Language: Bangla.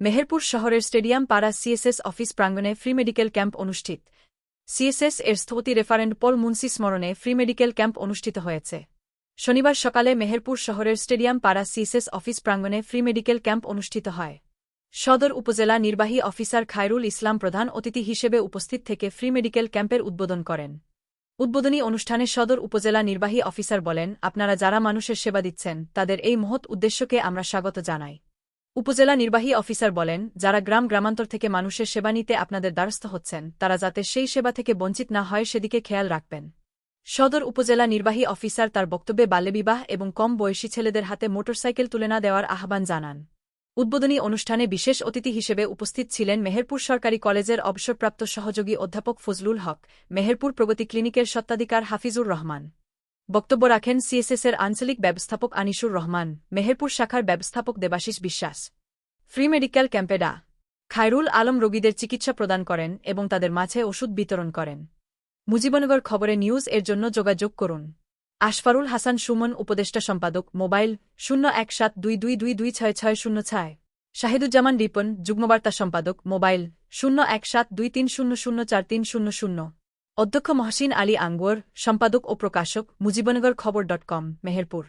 মেহেরপুর শহরের স্টেডিয়াম পাড়া সিএসএস অফিস প্রাঙ্গণে ফ্রি মেডিকেল ক্যাম্প অনুষ্ঠিত। সিএসএস এর স্থপতি রেফারেন্ট পল মুন্সি স্মরণে ফ্রি মেডিকেল ক্যাম্প অনুষ্ঠিত হয়েছে। শনিবার সকালে মেহেরপুর শহরের স্টেডিয়াম পাড়া সিএসএস অফিস প্রাঙ্গণে ফ্রি মেডিকেল ক্যাম্প অনুষ্ঠিত হয়। সদর উপজেলা নির্বাহী অফিসার খায়রুল ইসলাম প্রধান অতিথি হিসেবে উপস্থিত থেকে ফ্রি মেডিকেল ক্যাম্পের উদ্বোধন করেন। উদ্বোধনী অনুষ্ঠানে সদর উপজেলা নির্বাহী অফিসার বলেন, আপনারা যারা মানুষের সেবা দিচ্ছেন, তাদের এই মহৎ উদ্দেশ্যকে আমরা স্বাগত জানাই। উপজেলা নির্বাহী অফিসার বলেন, যারা গ্রাম গ্রামান্তর থেকে মানুষের সেবা নিতে আপনাদের দ্বারস্থ হচ্ছেন, তারা যাতে সেই সেবা থেকে বঞ্চিত না হয় সেদিকে খেয়াল রাখবেন। সদর উপজেলা নির্বাহী অফিসার তার বক্তব্যে বাল্যবিবাহ এবং কম বয়সী ছেলেদের হাতে মোটরসাইকেল তুলে না দেওয়ার আহ্বান জানান। উদ্বোধনী অনুষ্ঠানে বিশেষ অতিথি হিসেবে উপস্থিত ছিলেন মেহেরপুর সরকারি কলেজের অবসরপ্রাপ্ত সহযোগী অধ্যাপক ফজলুল হক, মেহেরপুর প্রগতি ক্লিনিকের সত্ত্বাধিকার হাফিজুর রহমান। বক্তব্য রাখেন সিএসএসের আঞ্চলিক ব্যবস্থাপক আনিসুর রহমান, মেহেরপুর শাখার ব্যবস্থাপক দেবাশিস বিশ্বাস, ফ্রি মেডিকেল ক্যাম্পে ডা. খায়রুল আলম রোগীদের চিকিৎসা প্রদান করেন এবং তাদের মাঝে ওষুধ বিতরণ করেন। মুজিবনগর খবরে নিউজ এর জন্য যোগাযোগ করুন। আশফারুল হাসান সুমন, উপদেষ্টা সম্পাদক, মোবাইল শূন্য এক সাত দুই দুই দুই দুই ছয় ছয় শূন্য ছয়। শাহিদুজ্জামান রিপন, যুগ্মবার্তা সম্পাদক, মোবাইল শূন্য এক সাত দুই তিন শূন্য শূন্য চার তিন শূন্য শূন্য। অধ্যক্ষ মহসিন আলী আঙ্গর সম্পাদক ও প্রকাশক মুজিবনগর খবর ডট কম মেহেরপুর।